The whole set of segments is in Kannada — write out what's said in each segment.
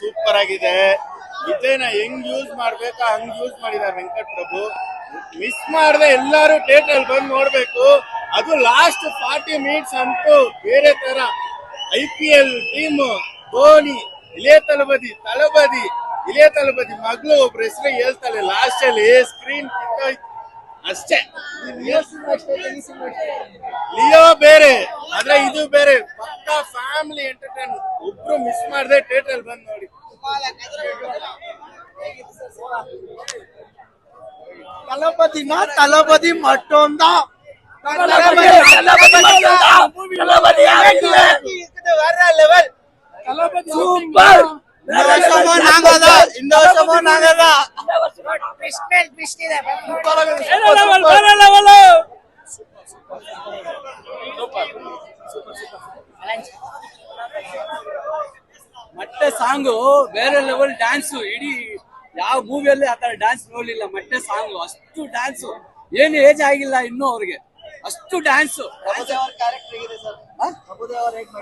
ಸೂಪರ್ ಆಗಿದೆ. ಇದನ್ನ ಹೆಂಗ್ ಯೂಸ್ ಮಾಡ್ಬೇಕಾ ಹಂಗ್ ಯೂಸ್ ಮಾಡಿದಾರೆ ವೆಂಕಟ್ ಪ್ರಭು ಮಿಸ್ ಮಾಡದೆ ಎಲ್ಲಾರು ಥಿಯೇಟರ್ ಅಲ್ಲಿ ಬಂದು ನೋಡ್ಬೇಕು. ಅದು ಲಾಸ್ಟ್ ಫಾರ್ಟಿ ಮಿನಿಟ್ಸ್ ಅಂತೂ ಬೇರೆ ತರ. I P L team Dhoni ಇಳೆ ತಲಬದಿ ತಳಬದಿ ಇಳಿಯ ತಲುಪತಿ ಮಗಳು ಒಬ್ರು ಹೆಸರು ಹೇಳ್ತಾಳೆ ಲಾಸ್ಟ್ ಅಲ್ಲಿ ಸ್ಕ್ರೀನ್ ಕಿತ್ತೋಯ್ತು ಅಷ್ಟೇ. ಲಿಯೋ ಬೇರೆ ಆದ್ರೆ ಇದು ಬೇರೆ. ಪಕ್ಕ ಫ್ಯಾಮಿಲಿ ಎಂಟರ್ಟೈನ್ ಒಬ್ರು ಮಿಸ್ ಮಾಡದೆ ಥಿಯೇಟರ್ ಅಲ್ಲಿ ಬಂದು ನೋಡಿ. ತಲಪತಿನ ತಲಪತಿ ಮಟ್ಟೊಂದ ಸೂಪರ್ ಮತ್ತೆ ಸಾಂಗು ಬೇರೆ ಲೆವೆಲ್ ಡ್ಯಾನ್ಸ್ ಇಡೀ ಯಾವ ಮೂವಿಯಲ್ಲಿ ಆ ತರ ಡ್ಯಾನ್ಸ್ ನೋಡ್ಲಿಲ್ಲ ಮತ್ತೆ ಸಾಂಗು. ಅಷ್ಟು ಡ್ಯಾನ್ಸ್ ಏನು ಏಜ್ ಆಗಿಲ್ಲ ಇನ್ನು ಅವ್ರಿಗೆ. ಅಷ್ಟು ಡ್ಯಾನ್ಸ್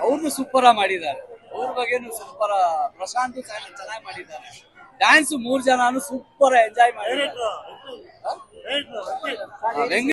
ಅವ್ರನ್ನ ಸೂಪರ್ ಆಗಿ ಮಾಡಿದ್ದಾರೆ. ಅವ್ರ ಬಗ್ಗೆನು ಸೂಪರ್ ಪ್ರಶಾಂತ್ ಚೆನ್ನಾಗಿ ಮಾಡಿದ್ದಾರೆ. ಡ್ಯಾನ್ಸ್ ಮೂರ್ ಜನನು ಸೂಪರ್ ಎಂಜಾಯ್ ಮಾಡಿದ್ದಾರೆ. ವೆಂಕಟ್